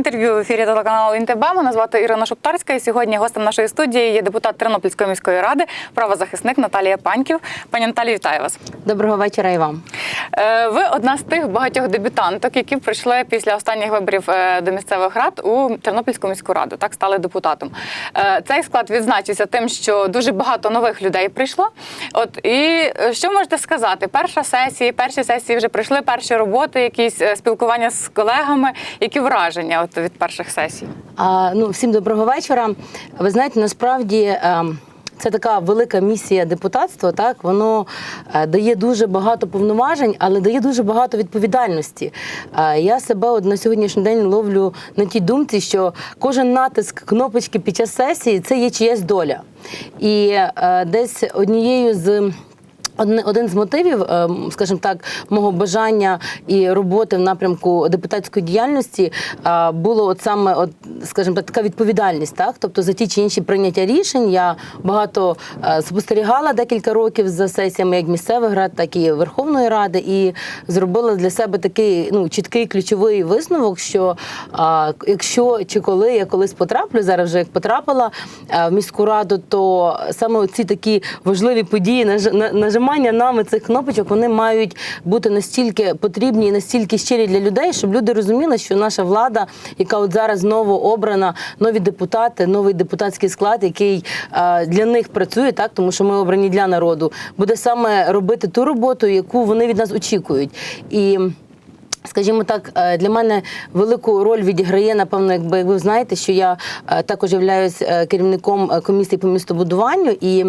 Інтерв'ю в ефірі телеканалу ІНТБ. Мене звати Ірина Шуптарська. І сьогодні гостем нашої студії є депутат Тернопільської міської ради, правозахисник Наталія Паньків. Пані Наталію, вітаю вас. Доброго вечора і вам. Е, Ви одна з тих багатьох дебютанток, які прийшли після останніх виборів е, до місцевих рад у Тернопільську міську раду. Так стали депутатом. Е, Цей склад відзначився тим, що дуже багато нових людей прийшло. От і що можете сказати? Перша сесія, перші сесії вже прийшли, перші роботи, якісь спілкування з колегами. Які враження от від перших сесій? А, ну, всім доброго вечора. Ви знаєте, насправді. ем, Це така велика місія депутатства. Так воно е, дає дуже багато повноважень, але дає дуже багато відповідальності. Е, Я себе от на сьогоднішній день ловлю на тій думці, що кожен натиск кнопочки під час сесії це є чиясь доля. І е, десь однією з Один з мотивів, ем, скажімо так, мого бажання і роботи в напрямку депутатської діяльності було от саме, от, скажімо так, така відповідальність. Так? Тобто за ті чи інші прийняття рішень я багато е, спостерігала декілька років за сесіями як місцевих рад, так і Верховної Ради, і зробила для себе такий ну, чіткий ключовий висновок, що якщо чи коли я колись потраплю, зараз вже як потрапила в міську раду, то саме ці такі важливі події, наж- нажимання нами цих кнопочок, вони мають бути настільки потрібні і настільки щирі для людей, щоб люди розуміли, що наша влада, яка от зараз знову обрана, нові депутати, новий депутатський склад, який е, для них працює, так тому що ми обрані для народу, буде саме робити ту роботу, яку вони від нас очікують. І Скажімо так, е, для мене велику роль відіграє, напевно, якби як ви знаєте, що я е, також являюсь е, керівником комісії по містобудуванню, і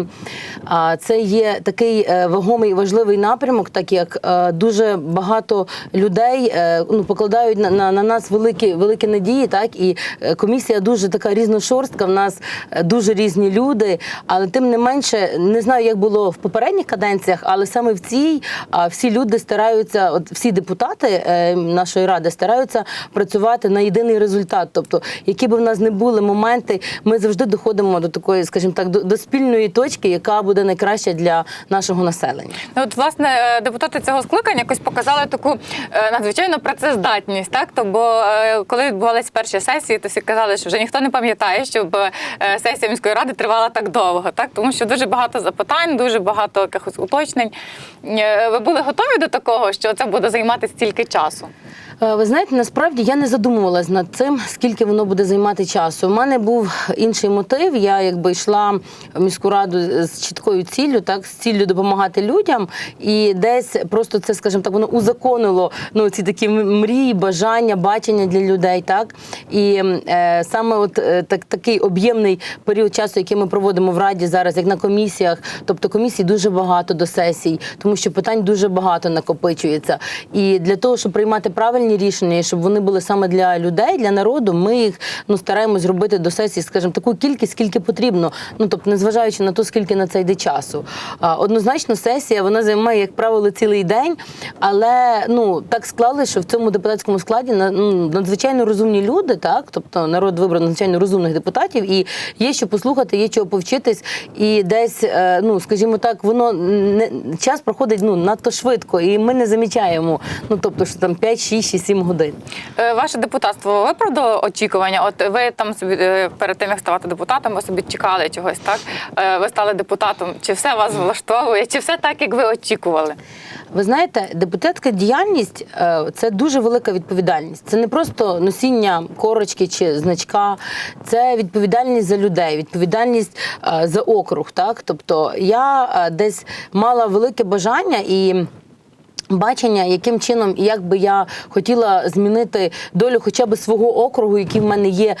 це є такий вагомий важливий напрямок, так як дуже багато людей ну, покладають на, на, на нас великі, великі надії. Так і комісія дуже така різношорстка. В нас дуже різні люди, але тим не менше, не знаю, як було в попередніх каденціях, але саме в цій всі люди стараються, от всі депутати нашої ради стараються працювати на єдиний результат. Тобто, які б в нас не були моменти, ми завжди доходимо до такої, скажімо так, до, спільної точки, яка буде найкраща для нашого населення. Ну, от, власне, е, депутати цього скликання якось показали таку е, надзвичайно працездатність. Так, то е, коли відбувалися перші сесії, то всі казали, що вже ніхто не пам'ятає, щоб сесія міської ради тривала так довго, так тому що дуже багато запитань, дуже багато якихось уточнень. Ви були готові до такого, що це буде займати стільки часу? Е, Ви знаєте, насправді я не задумувалась над цим, скільки воно буде займати часу. У мене був інший мотив. Я якби йшла в міську раду з чіткою ціллю, так з ціллю допомагати людям, і десь просто це, скажімо так, воно узаконило ну ці такі мрії, бажання, бачення для людей. Так і е, саме от е, так такий об'ємний період часу, який ми проводимо в раді зараз, як на комісіях, тобто комісій дуже багато до сесій, тому що питань дуже багато накопичується. І для того, щоб приймати правильні рішення, і щоб вони були саме для людей, для народу, ми їх ну стараємось зробити до сесії, скажімо, таку кількість, скільки потрібно. Ну тобто, незважаючи на те, скільки на це йде часу. Однозначно, сесія вона займає, як правило, цілий день, але ну так склали, що в цьому депутатському складі ну, надзвичайно розумні люди, так тобто народ вибрав надзвичайно розумних депутатів, і є що послухати, є чого повчитись, і десь, е, ну скажімо так, воно не час проходить ну надто швидко, і ми не замічаємо. Ну тобто, що там 5, 6 чи 7 годин. Е, Ваше депутатство виправдало очікування? От ви там собі е, перед тим як ставати депутатом, ви собі чекали чогось, так? Е, Ви стали депутатом. Чи все вас влаштовує? Чи все так, як ви очікували? Ви знаєте, депутатська діяльність це дуже велика відповідальність. Це не просто носіння корочки чи значка, це відповідальність за людей, відповідальність за округ. Так, тобто я десь мала велике бажання і. Бачення, яким чином і як би я хотіла змінити долю хоча б свого округу, які в мене є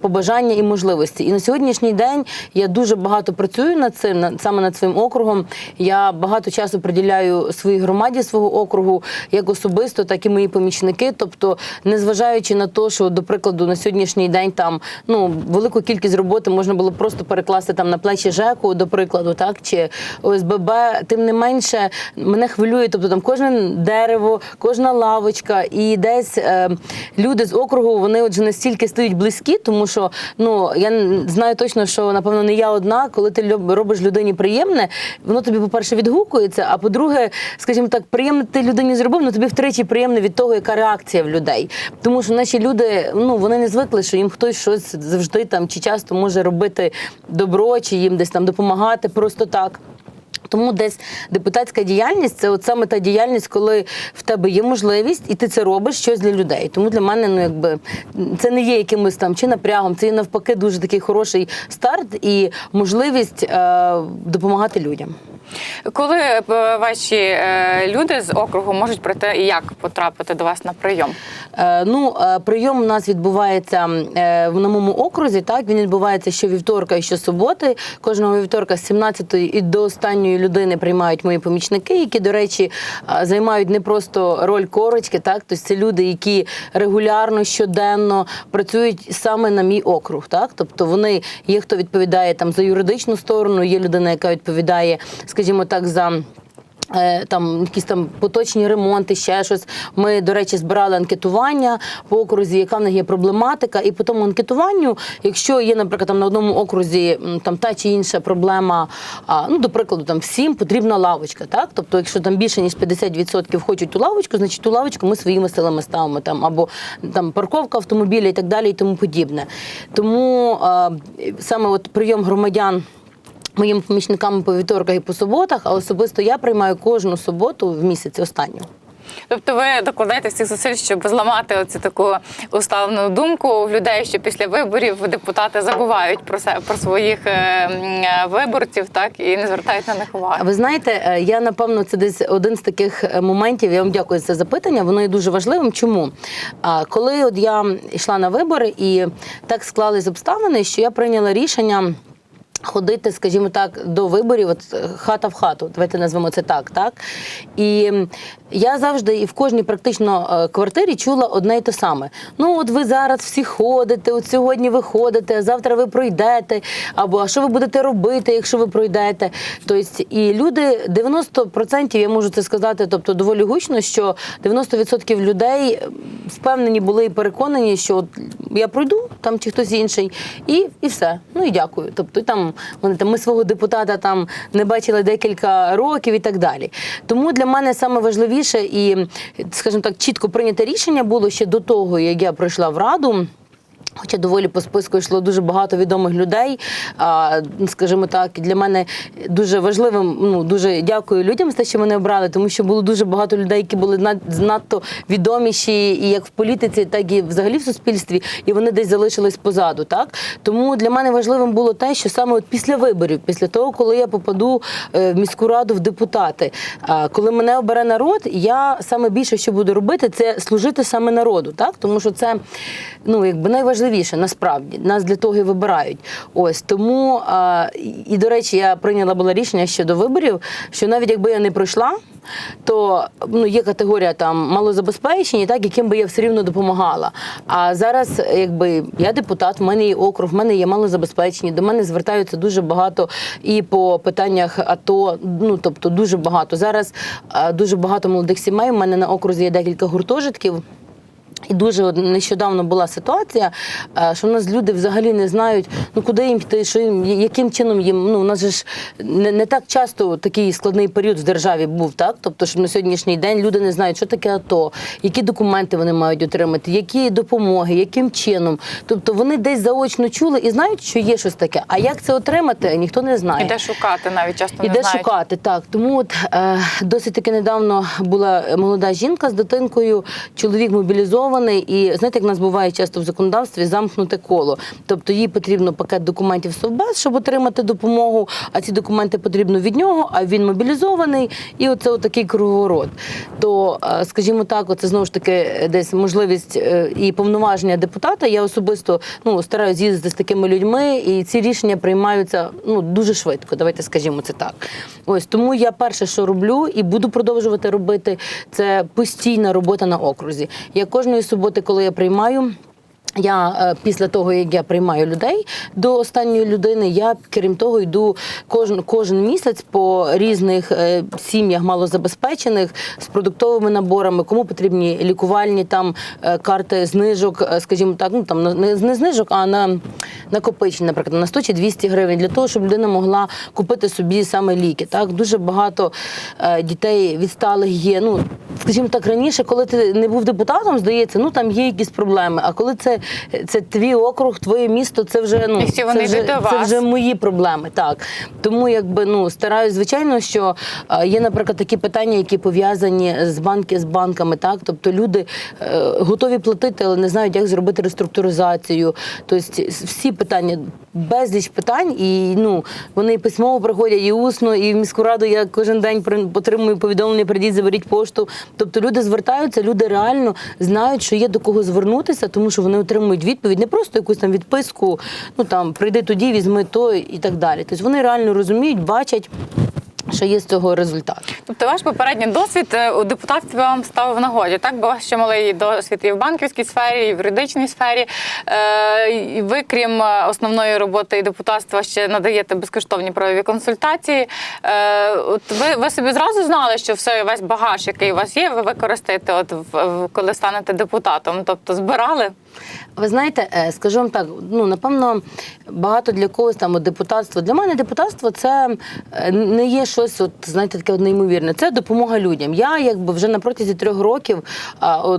побажання і можливості. І на сьогоднішній день я дуже багато працюю над цим, саме над своїм округом. Я багато часу приділяю своїй громаді свого округу, як особисто, так і мої помічники. Тобто, незважаючи на те, що, до прикладу, на сьогоднішній день там ну велику кількість роботи можна було просто перекласти там на плечі ЖЕКу, до прикладу, так чи ОСББ, тим не менше мене хвилює, тобто там кожен дерево, кожна лавочка, і десь е, люди з округу вони отже настільки стають близькі, тому що ну я знаю точно, що напевно не я одна, коли ти робиш людині приємне, воно тобі, по-перше, відгукується. А по-друге, скажімо так, приємне ти людині зробив, ну тобі втричі приємно від того, яка реакція в людей. Тому що наші люди, ну вони не звикли, що їм хтось щось завжди там чи часто може робити добро, чи їм десь там допомагати просто так. Тому десь депутатська діяльність це от саме та діяльність, коли в тебе є можливість, і ти це робиш щось для людей. Тому для мене, ну якби це не є якимось там чи напрягом, це є навпаки дуже такий хороший старт і можливість е, допомагати людям. Коли е, ваші е, люди з округу можуть прийти і як потрапити до вас на прийом? Е, Ну, прийом у нас відбувається в новому окрузі. Так він відбувається щовівторка і щосуботи. Кожного вівторка з 17-ї і до останньої людини приймають мої помічники, які, до речі, займають не просто роль корочки, так тобто це люди, які регулярно щоденно працюють саме на мій округ. Так, тобто вони є, хто відповідає там за юридичну сторону, є людина, яка відповідає, скажімо так, за. Е, Там якісь там поточні ремонти, ще щось. Ми, до речі, збирали анкетування по окрузі, яка в них є проблематика. І по тому анкетуванню, якщо є, наприклад, там на одному окрузі там та чи інша проблема, ну до прикладу, там всім потрібна лавочка. Так, тобто, якщо там більше ніж 50% хочуть ту лавочку, значить ту лавочку ми своїми силами ставимо там або там парковка автомобіля і так далі, і тому подібне. Тому саме от прийом громадян. Моїми помічниками по вівторках і по суботах, а особисто я приймаю кожну суботу в місяці останню. Тобто ви докладаєте всіх зусиль, щоб зламати оцю таку уставну думку в людей, що після виборів депутати забувають про себе про своїх е, е, виборців, так і не звертають на них А уваги. ви знаєте, е, я напевно це десь один з таких моментів. Я вам дякую за запитання. Воно є дуже важливим. Чому? Коли от я йшла на вибори, і так склались обставини, що я прийняла рішення. Ходити, скажімо так, до виборів, от е, хата в хату, давайте назвемо це так. так? І я завжди і в кожній практично е, квартирі чула одне й те саме. Ну, от ви зараз всі ходите, от сьогодні ви ходите, а завтра ви пройдете, або а що ви будете робити, якщо ви пройдете. Тобто, і люди 90%, я можу це сказати, тобто доволі гучно, що 90% людей впевнені були і переконані, що от я пройду там чи хтось інший, і, і все. Ну і дякую. Тобто там вони там ми свого депутата там не бачили декілька років і так далі. Тому для мене саме важливіше і, скажімо так, чітко прийняте рішення було ще до того, як я прийшла в раду. Хоча доволі по списку йшло дуже багато відомих людей. А, скажімо так, для мене дуже важливим, ну дуже дякую людям за те, що мене обрали, тому що було дуже багато людей, які були над, надто відоміші і як в політиці, так і взагалі в суспільстві, і вони десь залишились позаду. Так тому для мене важливим було те, що саме от після виборів, після того, коли я попаду е, в міську раду в депутати, коли мене обере народ, я саме більше, що буду робити, це служити саме народу, так тому що це ну якби найважливіше насправді нас для того і вибирають. Ось тому і, до речі, я прийняла була рішення щодо виборів, що навіть якби я не пройшла, то ну є категорія там малозабезпечені, так яким би я все рівно допомагала. А зараз, якби я депутат, в мене є округ, в мене є малозабезпечені. До мене звертаються дуже багато і по питаннях АТО. Ну тобто дуже багато. Зараз дуже багато молодих сімей. У мене на окрузі є декілька гуртожитків. І дуже нещодавно була ситуація, е, що в нас люди взагалі не знають, ну куди їм йти, що їм, яким чином їм. Ну, у нас же ж не, не так часто такий складний період в державі був, так? Тобто, що на сьогоднішній день люди не знають, що таке АТО, які документи вони мають отримати, які допомоги, яким чином. Тобто вони десь заочно чули і знають, що є щось таке. А як це отримати, ніхто не знає. І де шукати навіть часто не Іде знають. шукати, так. Тому от е, досить таки недавно була молода жінка з дитинкою, чоловік мобілізований, і знаєте, як нас буває часто в законодавстві замкнуте коло. Тобто їй потрібно пакет документів Совбез, щоб отримати допомогу, а ці документи потрібно від нього, а він мобілізований, і оце отакий круговорот. То, е, скажімо так, оце знову ж таки десь можливість е, і повноваження депутата. Я особисто ну, стараюся їздити з такими людьми, і ці рішення приймаються ну, дуже швидко. Давайте скажімо це так. Ось тому я перше, що роблю, і буду продовжувати робити, це постійна робота на окрузі. Я кожної суботи, коли я приймаю. Я е, після того, як я приймаю людей до останньої людини, я крім того йду кожен кожен місяць по різних е, сім'ях малозабезпечених з продуктовими наборами, кому потрібні лікувальні там е, карти знижок, скажімо так, ну там не, знижок, а на накопичення, наприклад, на 100 чи 200 гривень для того, щоб людина могла купити собі саме ліки. Так дуже багато дітей відсталих є. Ну скажімо так, раніше, коли ти не був депутатом, здається, ну там є якісь проблеми. А коли це, це твій округ, твоє місто, це вже ну І вони це, вже, до це вже мої проблеми. Так тому якби ну стараюсь, звичайно, що е, є, наприклад, такі питання, які пов'язані з банки з банками. Так, тобто люди е, готові платити, але не знають, як зробити реструктуризацію. Тобто всі питання, безліч питань, і ну вони і письмово приходять, і усно, і в міську раду я кожен день отримую повідомлення, прийдіть, заберіть пошту. Тобто люди звертаються, люди реально знають, що є до кого звернутися, тому що вони отримують відповідь, не просто якусь там відписку, ну там прийди тоді, візьми то і так далі. Тобто вони реально розуміють, бачать. Що є з цього результат. Тобто ваш попередній досвід е, у депутатстві вам став в нагоді, так? Бо ще малий досвід і в банківській сфері, і в юридичній сфері. Е, і ви, крім е, основної роботи і депутатства, ще надаєте безкоштовні правові консультації. От ви, ви собі зразу знали, що все весь багаж, який у вас є, ви використаєте, от в- коли станете депутатом. Тобто збирали? Ви знаєте, е, скажу вам так, ну напевно, багато для когось там депутатство. Для мене депутатство це е, не є щось, от знаєте, таке неймовірне. Це допомога людям. Я якби вже на протязі трьох років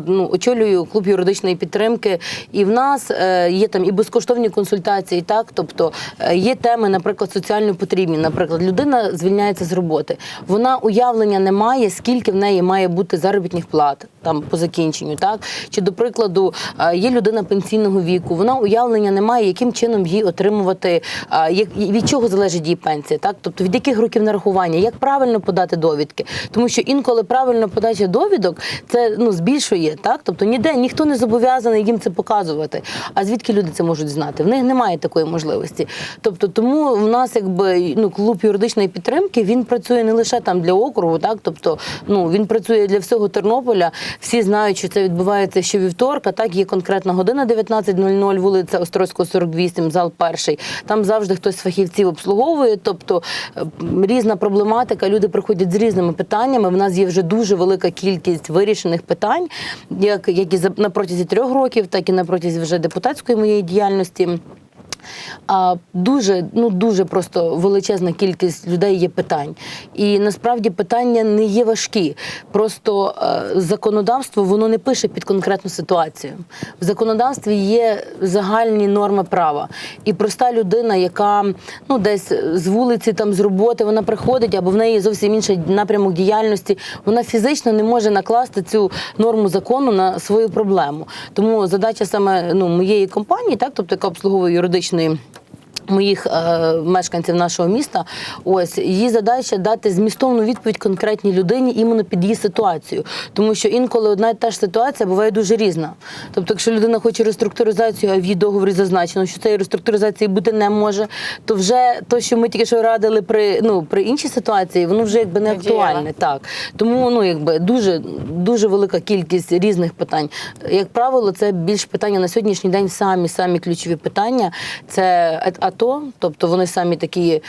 ну, очолюю клуб юридичної підтримки, і в нас е, є там і безкоштовні консультації, так тобто є теми, наприклад, соціально потрібні. Наприклад, людина звільняється з роботи. Вона уявлення не має, скільки в неї має бути заробітних плат там по закінченню, так чи до прикладу є людина пенсійного віку, вона уявлення не має, яким чином їй отримувати, від чого залежить її пенсія, так тобто від яких років нарахування, як правильно подати довідки, тому що інколи правильна подача довідок це ну збільшує, так тобто ніде ніхто не зобов'язаний їм це показувати. А звідки люди це можуть знати? В них немає такої можливості. Тобто, тому в нас якби ну клуб юридичної підтримки він працює не лише там для округу, так тобто, ну він працює для всього Тернополя. Всі знають, що це відбувається щовівторка. Так є конкретна година 19.00, вулиця Острозького 48, зал перший. Там завжди хтось фахівців обслуговує. Тобто е, різна проблематика. Люди приходять з різними питаннями. В нас є вже дуже велика кількість вирішених питань, як, як і за- на протязі трьох років, так і на протязі вже депутатської моєї діяльності. А дуже, ну дуже просто величезна кількість людей є питань. І насправді питання не є важкі. Просто е, законодавство воно не пише під конкретну ситуацію. В законодавстві є загальні норми права. І проста людина, яка ну десь з вулиці, там з роботи, вона приходить, або в неї зовсім інший напрямок діяльності, вона фізично не може накласти цю норму закону на свою проблему. Тому задача саме ну, моєї компанії, так, тобто яка обслуговує юридичної. Моїх е, мешканців нашого міста, ось її задача дати змістовну відповідь конкретній людині іменно під її ситуацію, тому що інколи одна і та ж ситуація буває дуже різна. Тобто, якщо людина хоче реструктуризацію, а в її договорі зазначено, що цієї реструктуризації бути не може, то вже то, що ми тільки що радили при ну при іншій ситуації, воно вже якби не Не актуальне. Так тому ну якби дуже дуже велика кількість різних питань. Як правило, це більш питання на сьогоднішній день. Самі самі ключові питання це АТО, тобто вони самі такі,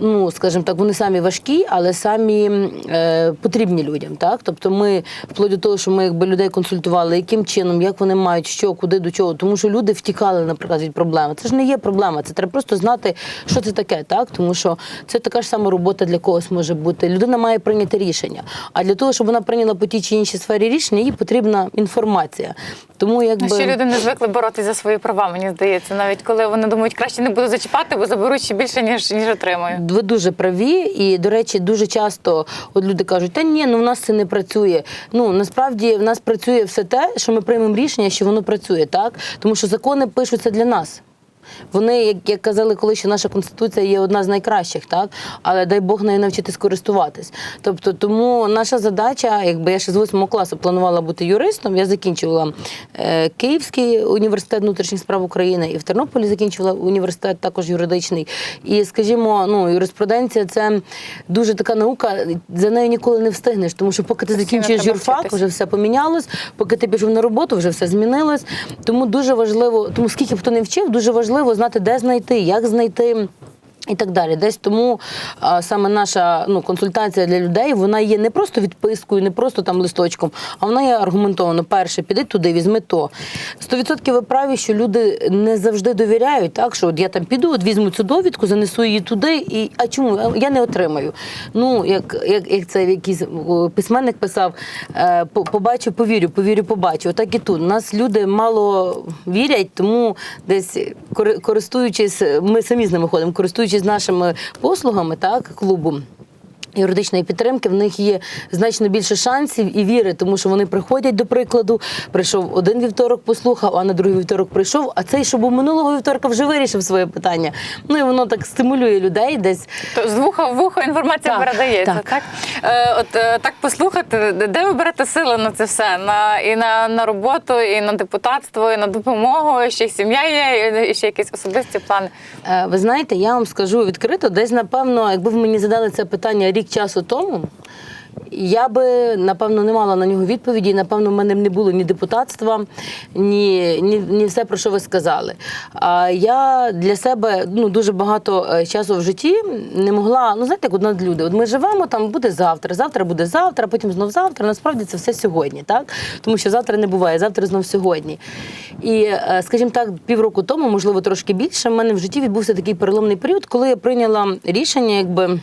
ну скажімо так, вони самі важкі, але самі е, потрібні людям. Так, тобто, ми вплоть до того, що ми якби людей консультували, яким чином, як вони мають що, куди до чого, тому що люди втікали, наприклад, від проблеми. Це ж не є проблема. Це треба просто знати, що це таке, так тому що це така ж сама робота для когось може бути. Людина має прийняти рішення. А для того, щоб вона прийняла по тій чи іншій сфері рішення, їй потрібна інформація. Тому якби Ну, Ще люди не звикли боротися за свої права, мені здається, навіть коли вони думають, краще не буду зачіпати, бо заберуть ще більше, ніж, ніж отримую. Ви дуже праві, і до речі, дуже часто от люди кажуть, та ні, ну в нас це не працює. Ну насправді в нас працює все те, що ми приймемо рішення, що воно працює, так тому що закони пишуться для нас. Вони, як, як казали, коли що наша конституція є одна з найкращих, так але дай Бог нею навчитись користуватись. Тобто, тому наша задача, якби я ще з восьмого класу планувала бути юристом, я закінчувала е, Київський університет внутрішніх справ України і в Тернополі закінчувала університет також юридичний. І скажімо, ну юриспруденція це дуже така наука, за нею ніколи не встигнеш, тому що поки ти закінчуєш юрфак, вже все помінялось. Поки ти пішов на роботу, вже все змінилось. Тому дуже важливо, тому скільки б хто не вчив, дуже важливо знати, де знайти, як знайти. І так далі, десь тому а, саме наша ну консультація для людей вона є не просто відпискою, не просто там листочком, а вона є аргументовано. Перше, піди туди, візьми то. Сто відсотків ви праві, що люди не завжди довіряють, так що от я там піду, от візьму цю довідку, занесу її туди, і а чому я не отримаю? Ну як, як, як це якийсь письменник писав, е, побачу, повірю, повірю, побачу. Отак і тут. У нас люди мало вірять, тому десь користуючись, ми самі з ними ходимо, користуючись нашими послугами, так, клубу. Юридичної підтримки в них є значно більше шансів і віри, тому що вони приходять до прикладу. Прийшов один вівторок, послухав, а на другий вівторок прийшов. А цей, що був минулого вівторка, вже вирішив своє питання. Ну і воно так стимулює людей десь. То з вуха в вухо інформація Так, передається, так? так. Е, от е, так послухати, де- ви берете сили на це все? На, і на, на роботу, і на депутатство, і на допомогу, і ще й сім'я є, і ще якісь особисті плани. Е, Ви знаєте, я вам скажу відкрито, десь напевно, якби ви мені задали це питання рік часу тому. Я би напевно не мала на нього відповіді. Напевно, в мене не було ні депутатства, ні, ні, ні все про що ви сказали. А я для себе ну дуже багато е, часу в житті не могла. Ну знаєте, як одна люди. От ми живемо там, буде завтра, завтра буде завтра, потім знов завтра. Насправді це все сьогодні, так тому що завтра не буває, завтра знов сьогодні. І, е, скажімо так, півроку тому, можливо, трошки більше, в мене в житті відбувся такий переломний період, коли я прийняла рішення, якби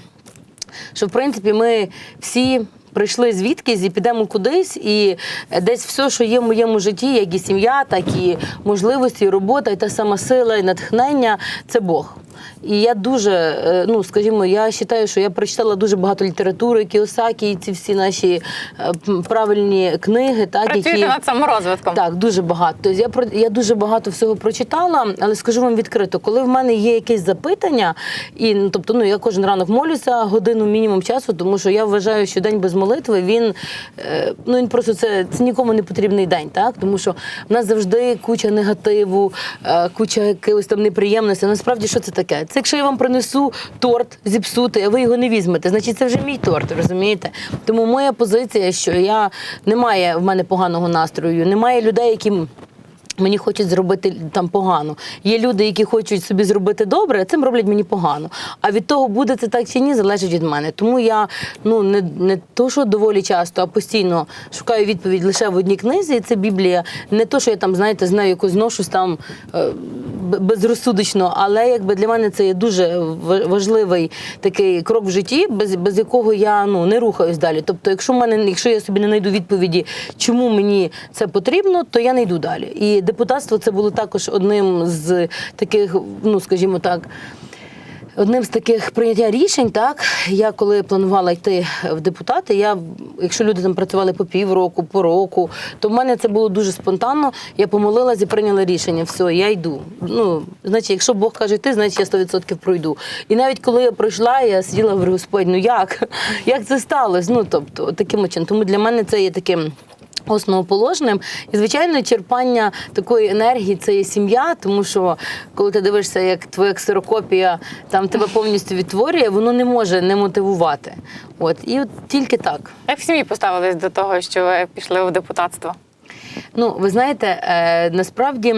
що в принципі ми всі. Прийшли звідкись і підемо кудись, і десь все, що є в моєму житті, як і сім'я, так і можливості, і робота, і та сама сила, і натхнення це Бог. І я дуже, е, ну скажімо, я вважаю, що я прочитала дуже багато літератури, Кіосакі, і ці всі наші е, правильні книги, так Працюєте які над саморозвитком. так, дуже багато. Тобто я я дуже багато всього прочитала, але скажу вам відкрито, коли в мене є якесь запитання, і ну, тобто, ну я кожен ранок молюся годину мінімум часу, тому що я вважаю, що день без молитви він е, ну він просто це, це нікому не потрібний день, так тому що в нас завжди куча негативу, куча якихось там неприємностей. Насправді, що це таке? Це якщо я вам принесу торт зіпсути, а ви його не візьмете, значить це вже мій торт, розумієте? Тому моя позиція, що я немає в мене поганого настрою, немає людей, які. Мені хочуть зробити там погано. Є люди, які хочуть собі зробити добре, а цим роблять мені погано. А від того, буде це так чи ні, залежить від мене. Тому я ну не, не то, що доволі часто, а постійно шукаю відповідь лише в одній книзі. і Це Біблія. Не то, що я там, знаєте, з нею якось ношусь там е, безрозсудочно, але якби для мене це є дуже важливий такий крок в житті, без, без якого я ну не рухаюсь далі. Тобто, якщо мене, якщо я собі не знайду відповіді, чому мені це потрібно, то я не йду далі. І депутатство це було також одним з таких, ну скажімо так. Одним з таких прийняття рішень, так я коли планувала йти в депутати, я якщо люди там працювали по півроку, по року, то в мене це було дуже спонтанно. Я помолилась і прийняла рішення. Все, я йду. Ну, значить, якщо Бог каже йти, значить я 100% пройду. І навіть коли я пройшла, я сиділа говорю, Господь, ну як? Як це сталося? Ну тобто, таким чином. Тому для мене це є таким. Основоположним і звичайно черпання такої енергії це є сім'я, тому що коли ти дивишся, як твоя ксерокопія там тебе повністю відтворює, воно не може не мотивувати. От і от тільки так. Як в сім'ї поставились до того, що ви пішли в депутатство? Ну, ви знаєте, е, насправді.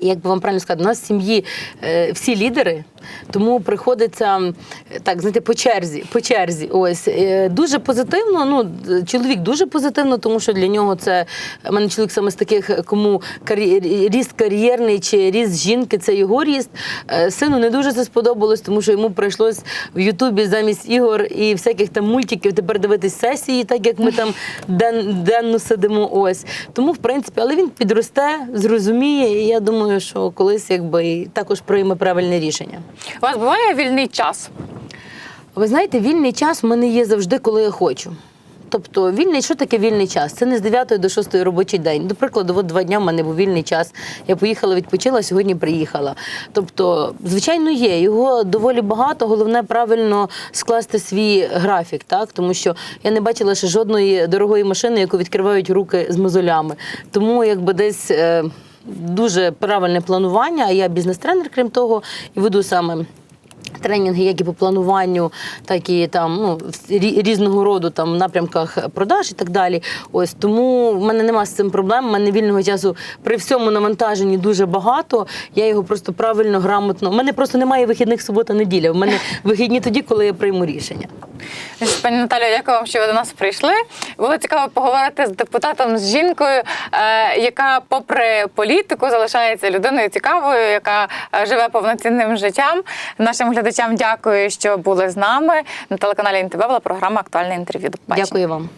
Як би вам правильно сказати, у нас в сім'ї е, всі лідери, тому приходиться так, знаєте, по черзі. По черзі. Ось Е, дуже позитивно. Ну, чоловік дуже позитивно, тому що для нього це в мене чоловік саме з таких, кому ріст кар'єрний чи ріст жінки, це його ріст. Е, Сину не дуже це сподобалось, тому що йому прийшлось в Ютубі замість ігор і всяких там мультиків тепер дивитись сесії, так як ми там ден, денно сидимо. Ось тому, в принципі, але він підросте, зрозуміє, і я думаю, що колись якби також прийме правильне рішення. У вас буває вільний час? Ви знаєте, вільний час в мене є завжди, коли я хочу. тобто вільний, що таке вільний час? Це не з 9 до 6 робочий день. До прикладу, от два дня в мене був вільний час. Я поїхала, відпочила, сьогодні приїхала. Тобто, звичайно, є. Його доволі багато. Головне правильно скласти свій графік, так тому що я не бачила ще жодної дорогої машини, яку відкривають руки з мозолями. Тому якби десь. Дуже правильне планування. А я бізнес-тренер, крім того, і веду саме тренінги, як і по плануванню, так і там ну різного роду там напрямках продаж і так далі. Ось тому в мене нема з цим проблем. У мене вільного часу при всьому навантаженні дуже багато. Я його просто правильно, грамотно. У мене просто немає вихідних субота, неділя. У мене вихідні тоді, коли я прийму рішення. Пані Наталію, дякую вам, що ви до нас прийшли. Було цікаво поговорити з депутатом, з жінкою, е, яка, попри політику, залишається людиною цікавою, яка е, живе повноцінним життям. Нашим глядачам дякую, що були з нами. На телеканалі НТВ була програма Актуальне інтерв'ю. Дякую вам.